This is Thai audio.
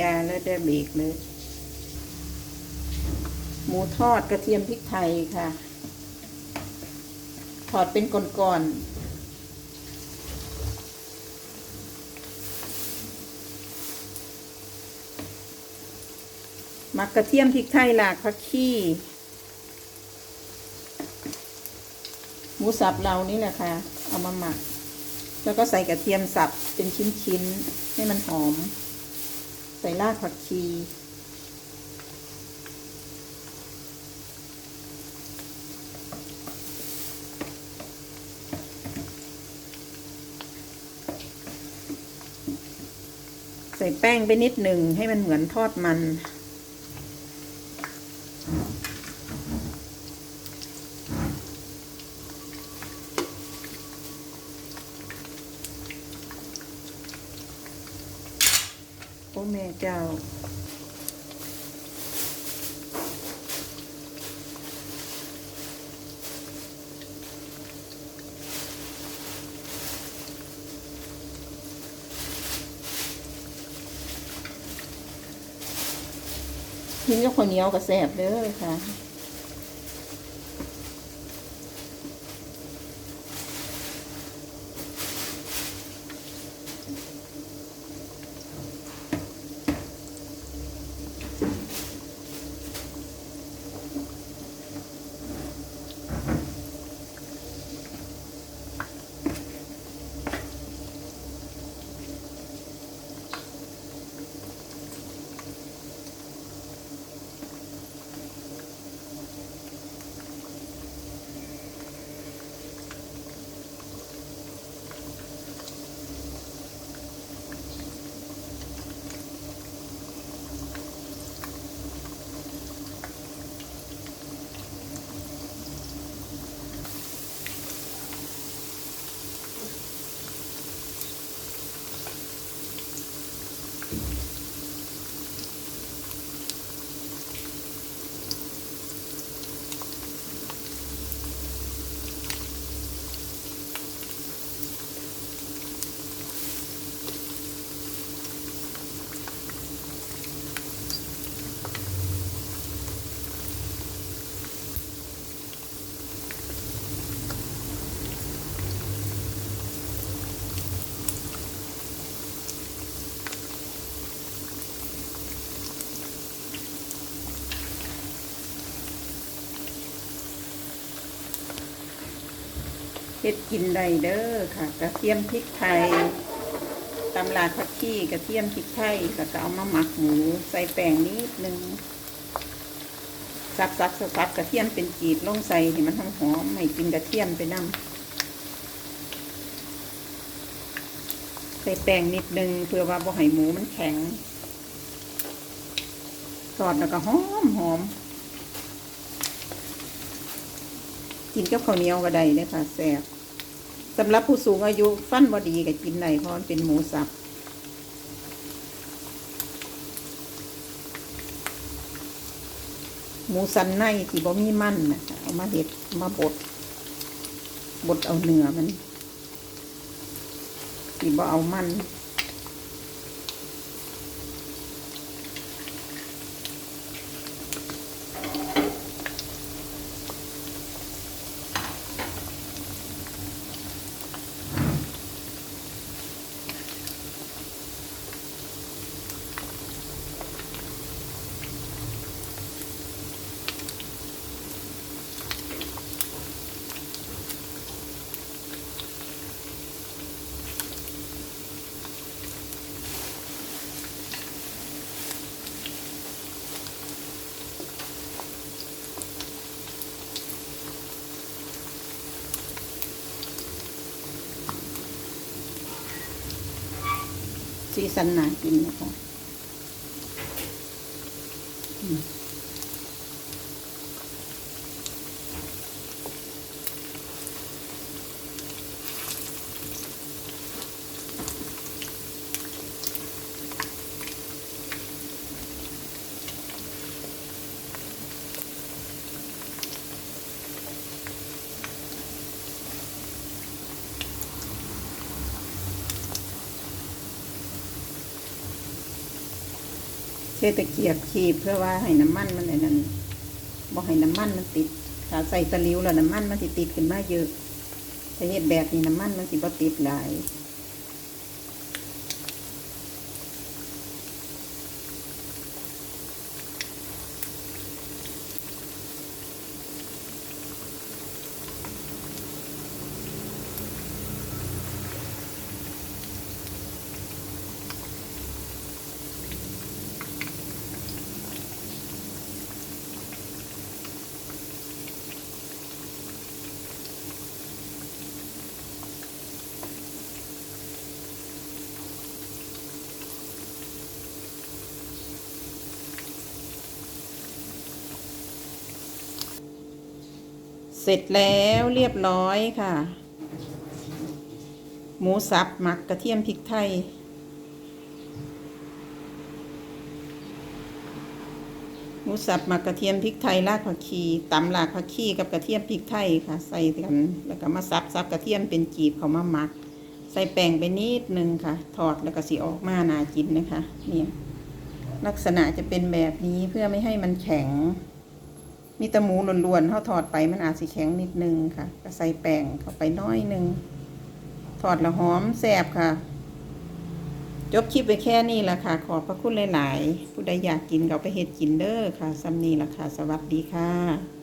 ยาแล้วได้เบรกเลย หมูทอดกระเทียมพริกไทยค่ะทอดเป็นก้อนๆหมักกระเทียมพริกไทยหลากผักชีหมูสับเรานี่แหละค่ะ เอามาหมัก แล้วก็ใส่กระเทียมสับเป็นชิ้นๆ ให้มันหอม ใส่รากผักชีใส่แป้งไปนิดหนึ่งให้มันเหมือนทอดมัน โอ้แม่เจ้ากินกับข้าวเหนียวกับแสบเด้อค่ะ เฮ็ดกินได้เด้อค่ะ กระเทียมพริกไทยตำลาดผักชีกระเทียมพริกไทยก็จะเอามาหมักหมูใส่แป้งนิดนึงสับสับสับกระเทียมเป็นจีดลงใส่ให้มันหอมหอมๆไม่กินกระเทียมไปนำใส่แป้งนิดนึงเพื่อว่าบ่ให้หมูมันแข็งทอดแล้วก็หอมหอม กินกับข้าวเหนียวก็ได้เลยค่ะแซ่บสำหรับผู้สูงอายุฟันบอดีก็กินได้เพราะมันเป็นหมูสับหมูสันในที่บ่มีมันนะคะเอามาเห็ดมาบด บดเอาเนื้อมันที่บ่เอามัน สีสันน่ากินนะคะอืมเทตะเกียบขีบเพื่อว่าให้น้ำมันมันไรนั่นบอกให้น้ำมันมันติดถ้าใส่ตะลิวแล้วน้ำมันมันติดติดขึ้นมาเยอะแต่เห็ดแบบนี้น้ำมันมันสิบ่ติดหลาย เสร็จแล้วเรียบร้อยค่ะ หมูสับหมักกระเทียมพริกไทย หมูสับหมักกระเทียมพริกไทยรากผักชีตำรากผักชีกับกระเทียมพริกไทยค่ะ ใส่กันแล้วก็มาสับสับกระเทียมเป็นจีบเขามาหมัก ใส่แป้งไปนิดนึงค่ะทอดแล้วก็สีออกมานากินนะคะเนี่ยลักษณะจะเป็นแบบนี้เพื่อไม่ให้มันแข็ง มีแตะหมูล้วนๆเขาทอดไปมันอาจสิแข็งนิดนึงค่ะ ก็ใส่แป้งเข้าไปน้อยนึงทอดแล้วหอมแซ่บค่ะ จบคลิปไปแค่นี้ละค่ะ ขอบพระคุณหลาย ๆ ผู้ใดอยากกินก็ไปเฮ็ดกินเด้อค่ะซัมนี่ละค่ะ สวัสดีค่ะ